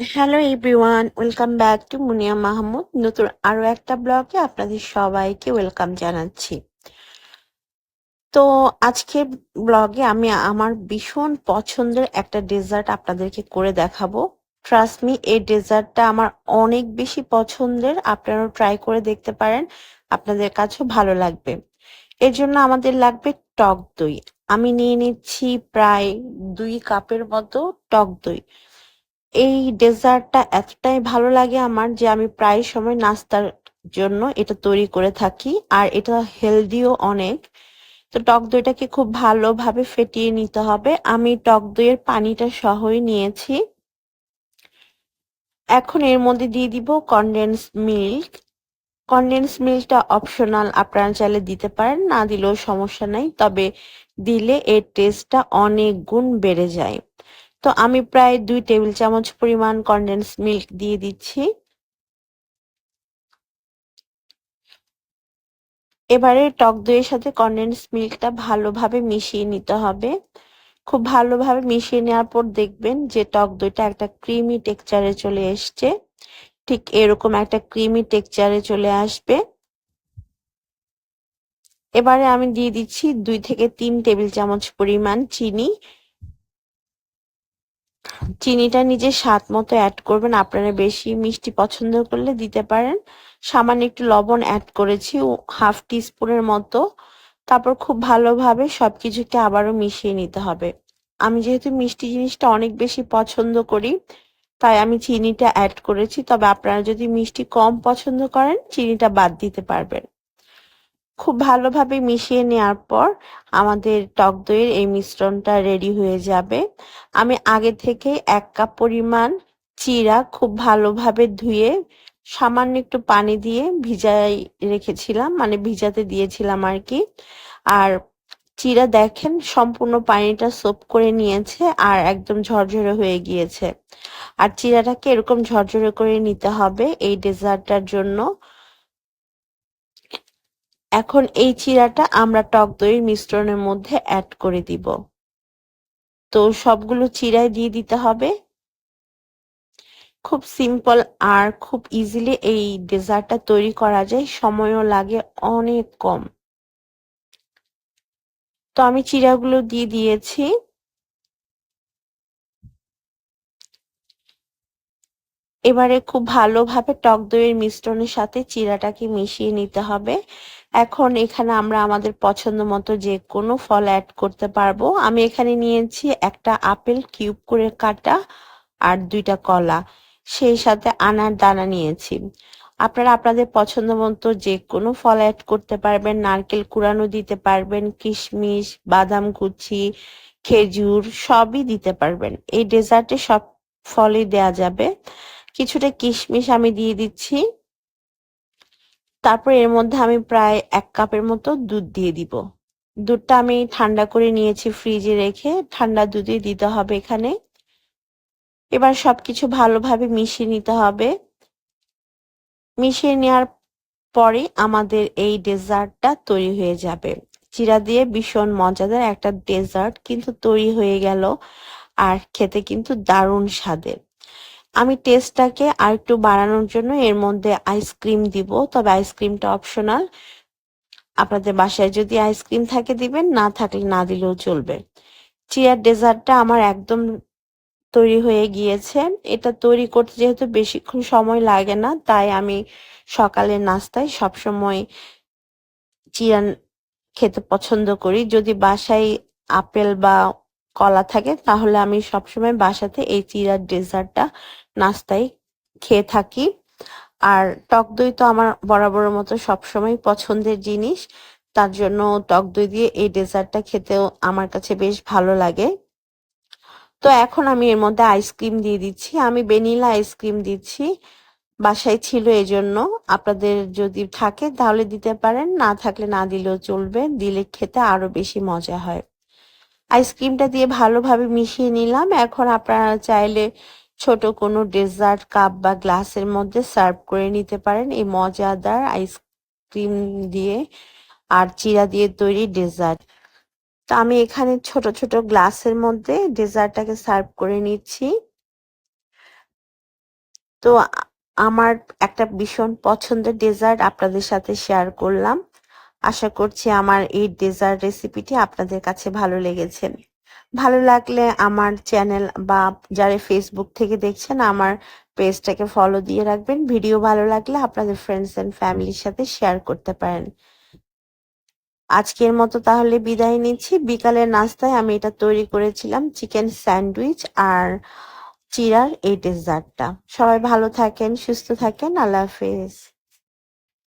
Hello everyone welcome back to Muniya Mahmud নতুন আরও একটা ব্লগে আপনাদের সবাইকে ওয়েলকাম জানাচ্ছি। তো আজকের ব্লগে আমি আমার ভীষণ পছন্দের একটা ডেজার্ট আপনাদেরকে করে দেখাবো। ট্রাস্ট মি এই ডেজার্টটা আমার অনেক বেশি পছন্দের, আপনারাও ট্রাই করে দেখতে পারেন, আপনাদের কাছেও ভালো লাগবে। এর জন্য আমাদের লাগবে টক দই। আমি নিয়ে নিচ্ছি প্রায় দুই কাপের মতো টক দই। এই ডেজার্টটা এতটাই ভালো লাগে আমার যে আমি প্রায় সময় নাস্তার জন্য এটা তৈরি করে থাকি, আর এটা হেলদিও অনেক। তো টক দইটাকে খুব ভালোভাবে ফেটিয়ে নিতে হবে। আমি টক দইয়ের পানিটা সহই নিয়েছি। এখন এর মধ্যে দিয়ে দিব কনডেন্স মিল্ক কনডেন্স মিল্কটা অপশনাল আপনারা চাইলে দিতে পারেন, না দিলেও সমস্যা নাই। তবে দিলে এর টেস্টটা অনেক গুণ বেড়ে যায়। তো আমি প্রায় দুই টেবিল চামচ পরিমাণ কনডেন্স মিল্ক দিয়ে দিচ্ছি। এবারে টক দইয়ের সাথে কনডেন্স মিল্কটা ভালোভাবে মিশিয়ে নিতে হবে। খুব ভালোভাবে মিশিয়ে নেওয়ার পর দেখবেন যে টক দইটা একটা ক্রিমি টেক্সচারে চলে এসছে। ঠিক এরকম একটা ক্রিমি টেক্সচারে চলে আসবে। এবারে আমি দিয়ে দিচ্ছি দুই থেকে তিন টেবিল চামচ পরিমাণ চিনি। চিনিটা নিজের স্বাদ মতো অ্যাড করবেন। আপনারা বেশি মিষ্টি পছন্দ করলে দিতে পারেন। সামান্য একটু লবণ অ্যাড করেছি হাফ টিস্পুনের মতো। তারপর খুব ভালোভাবে সবকিছুকে আবারও মিশিয়ে নিতে হবে। আমি যেহেতু মিষ্টি জিনিসটা অনেক বেশি পছন্দ করি, তাই আমি চিনিটা অ্যাড করেছি। তবে আপনারা যদি মিষ্টি কম পছন্দ করেন, চিনিটা বাদ দিতে পারবেন। খুব ভালোভাবে মিশিয়ে নেওয়ার পর আমাদের টক দইয়ের এই মিশ্রণটা রেডি হয়ে যাবে। আমি আগে থেকে এক কাপ পরিমাণ চিরা খুব ভালোভাবে ধুয়ে সামান্য একটু পানি দিয়ে ভিজাই রেখেছিলাম মানে ভিজাতে দিয়েছিলাম আর কি আর চিরা দেখেন সম্পূর্ণ পানিটা সোপ করে নিয়েছে আর একদম ঝরঝরে হয়ে গিয়েছে। আর চিরাটাকে এরকম ঝরঝরে করে নিতে হবে এই ডেজার্টটার জন্য। এখন এই চিরাটা আমরা টক দইয়ের মিশ্রণের মধ্যে অ্যাড করে দিব। তো সবগুলো চিরায় দিয়ে দিতে হবে। খুব সিম্পল আর খুব ইজিলি এই ডেজার্টটা তৈরি করা যায়, সময়ও লাগে অনেক কম। তো আমি চিরাগুলো দিয়ে দিয়েছি। এবারে খুব ভালোভাবে টক দইয়ের মিশ্রণের সাথে চিরাটাকে মিশিয়ে নিতে হবে। এখন এখানে আমরা আমাদের পছন্দ মতো যে কোনো ফল অ্যাড করতে পারব। আমি এখানে নিয়েছি একটা আপেল কিউব করে কাটা আর দুইটা কলা। সেই সাথে আনার দানা নিয়েছি। আপনারা আপনাদের পছন্দ মতো যে কোনো ফল অ্যাড করতে পারবেন। নারকেল কুড়ানো দিতে পারবেন, কিশমিশ, বাদাম কুচি, খেজুর, সবই দিতে পারবেন। এই ডেজার্টে সব ফলই দেয়া যাবে। কিছুটা কিশমিশ আমি দিয়ে দিচ্ছি। তারপর এর মধ্যে আমি প্রায় এক কাপের মতো দুধ দিয়ে দিব। দুধটা আমি ঠান্ডা করে নিয়েছি ফ্রিজে রেখে, ঠান্ডা দুধই দিতে হবে এখানে। এবার সবকিছু ভালোভাবে মিশিয়ে নিতে হবে। মিশিয়ে নেওয়ার পরে আমাদের এই ডেজার্টটা তৈরি হয়ে যাবে। চিরা দিয়ে ভীষণ মজাদার একটা ডেজার্ট কিন্তু তৈরি হয়ে গেল। আর খেতে কিন্তু দারুণ স্বাদের। আমি টেস্টটাকে আর একটু বাড়ানোর জন্য এর মধ্যে আইসক্রিম দিব। তবে আইসক্রিমটা অপশনাল আপনাদের বাসায় যদি আইসক্রিম থাকে দিবেন, না থাকলে না দিলেও চলবে। চিয়ার ডেজার্টটা আমার একদম তৈরি হয়ে গিয়েছে। এটা তৈরি করতে যেহেতু বেশিক্ষণ সময় লাগে না, তাই আমি সকালের নাস্তায় সবসময় চিয়া খেতে পছন্দ করি। যদি বাসায় আপেল বা কলা থাকে, তাহলে আমি সবসময় বাসাতে এই চিরার ডেজার্টটা নাস্তায় খেয়ে থাকি। আর টক দই তো আমার বরাবরের মতো সবসময় পছন্দের জিনিস, তার জন্য টক দই দিয়ে এই ডেজার্টটা খেতেও আমার কাছে বেশ ভালো লাগে। তো এখন আমি এর মধ্যে আইসক্রিম দিয়ে দিচ্ছি। আমি ভ্যানিলা আইসক্রিম দিচ্ছি, বাসায় ছিল এজন্য। আপনাদের যদি থাকে তাহলে দিতে পারেন, না থাকলে না দিলেও চলবে, দিলে খেতে আরও বেশি মজা হয়। আইসক্রিমটা দিয়ে ভালোভাবে মিশিয়ে নিলাম। এখন আপনারা চাইলে ছোট কোনো ডেজার্ট কাপ বা গ্লাসের মধ্যে সার্ভ করে নিতে পারেন। এই মজাদার আইসক্রিম দিয়ে আর চিরা দিয়ে তৈরি ডেজার্ট তো আমি এখানে ছোট ছোট গ্লাসের মধ্যে ডেজার্টটাকে সার্ভ করে নিচ্ছি। তো আমার একটা ভীষণ পছন্দের ডেজার্ট আপনাদের সাথে শেয়ার করলাম। আশা করছি আমার এই ডেজার্ট রেসিপিটি আপনাদের কাছে ভালো লেগেছে। ভালো লাগলে আমার চ্যানেল বা যারা ফেসবুক থেকে দেখছেন আমার পেজটাকে ফলো দিয়ে রাখবেন। ভিডিও ভালো লাগলে আপনাদের ফ্রেন্ডস এন্ড ফ্যামিলির সাথে শেয়ার করতে পারেন। আজকের মতো তাহলে বিদায় নিচ্ছি। বিকালের নাস্তায় আমি এটা তৈরি করেছিলাম চিকেন স্যান্ডউইচ আর চিরার এই ডেজার্টটা। সবাই ভালো থাকেন, সুস্থ থাকেন। আল্লাহ হাফেজ।